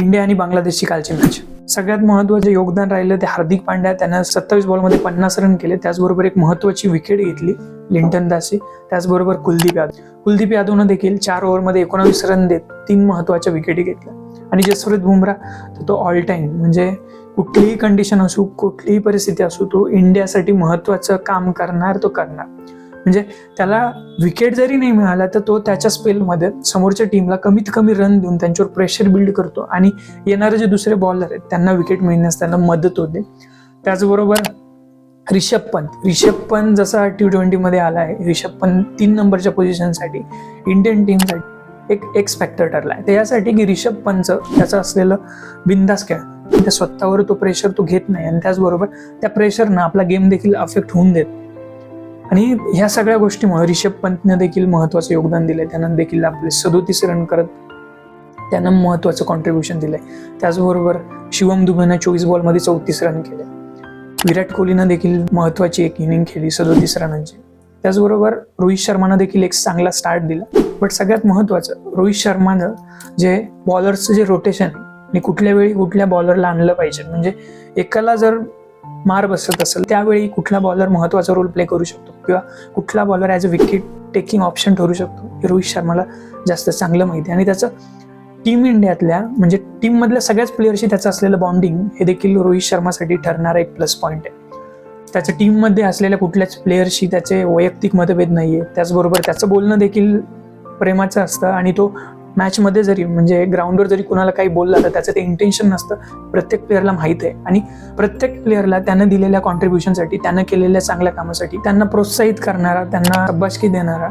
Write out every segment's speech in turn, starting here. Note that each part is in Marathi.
इंडिया आणि बांगलादेशची कालची मॅच सगळ्यात महत्त्वाचे योगदान राहिलं ते हार्दिक पांड्या. त्यानं सत्तावीस बॉलमध्ये पन्नास रन केले. त्याचबरोबर एक महत्वाची विकेट घेतली लिंटन दासी. त्याचबरोबर कुलदीप यादव. कुलदीप यादवनं देखील चार ओव्हरमध्ये एकोणावीस रन देत तीन महत्त्वाच्या विकेटी घेतल्या. आणि जसप्रीत बुमराह तर तो ऑल टाइम म्हणजे कुठलीही कंडिशन असू कुठलीही परिस्थिती असू तो इंडियासाठी महत्वाचं काम करणार तो करणार. म्हणजे त्याला विकेट जरी नाही मिळाला तर तो त्याच्या स्पेलमध्ये समोरच्या टीमला कमीत कमी रन देऊन त्यांच्यावर प्रेशर बिल्ड करतो. आणि येणारे जे दुसरे बॉलर आहेत त्यांना विकेट मिळण्यास त्यांना मदत होते. त्याचबरोबर रिषभ पंत. रिषभ पंत जसा टी ट्वेंटीमध्ये आला आहे रिषभ पंत तीन नंबरच्या पोझिशनसाठी इंडियन टीमसाठी एक एक्सपॅक्टर ठरला आहे. त्यासाठी की रिषभ पंतचं त्याचं असलेलं बिंदास खेळ त्या स्वतःवर तो प्रेशर तो घेत नाही. आणि त्याचबरोबर त्या प्रेशरनं आपला गेम देखील अफेक्ट होऊन देत. आणि ह्या सगळ्या गोष्टीमुळे रिषभ पंतनं देखील महत्वाचं योगदान दिलंय. त्यानं देखील आपले सदोतीस रन करत त्यानं महत्वाचं कॉन्ट्रीब्युशन दिलंय. त्याचबरोबर शिवम दुबेनं चोवीस बॉलमध्ये चौतीस रन केले. विराट कोहलीनं देखील महत्वाची एक इनिंग खेळली सदोतीस रनांची त्याचबरोबर रोहित शर्मानं देखील एक चांगला स्टार्ट दिला. बट सगळ्यात महत्वाचं रोहित शर्मानं जे बॉलर्सचं जे रोटेशन आणि कुठल्या वेळी कुठल्या बॉलरला आणलं पाहिजे म्हणजे एकाला जर मार बसत असेल त्यावेळी कुठला बॉलर महत्त्वाचा रोल प्ले करू शकतो? किंवा कुठला bowler as a wicket taking option ठरू शकतो? रोहित शर्माला जास्त चांगलं माहिती आहे. आणि त्याचं टीम इंडियातल्या म्हणजे टीममधल्या सगळ्याच प्लेयरशी त्याचं असलेलं बॉन्डिंग हे देखील रोहित शर्मासाठी ठरणारा एक प्लस पॉईंट आहे. त्याच्या टीममध्ये असलेल्या कुठल्याच प्लेयरशी त्याचे वैयक्तिक मतभेद नाही आहे त्याचबरोबर त्याचं बोलणं देखील प्रेमाचं असतं आणि तो मॅचमध्ये जरी म्हणजे ग्राउंडवर जरी कुणाला काही बोलला तर त्याचं ते इंटेन्शन नसतं. प्रत्येक प्लेअरला माहीत आहे. आणि प्रत्येक प्लेअरला त्यानं दिलेल्या कॉन्ट्रीब्युशनसाठी त्यानं केलेल्या चांगल्या कामासाठी त्यांना प्रोत्साहित करणारा त्यांना अब्बाशकी देणारा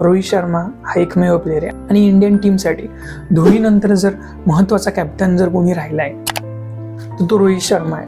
रोहित शर्मा हा एकमेव प्लेअर आहे. आणि इंडियन टीमसाठी धोनीनंतर जर महत्त्वाचा कॅप्टन जर कोणी राहिला आहे तर तो रोहित शर्मा आहे.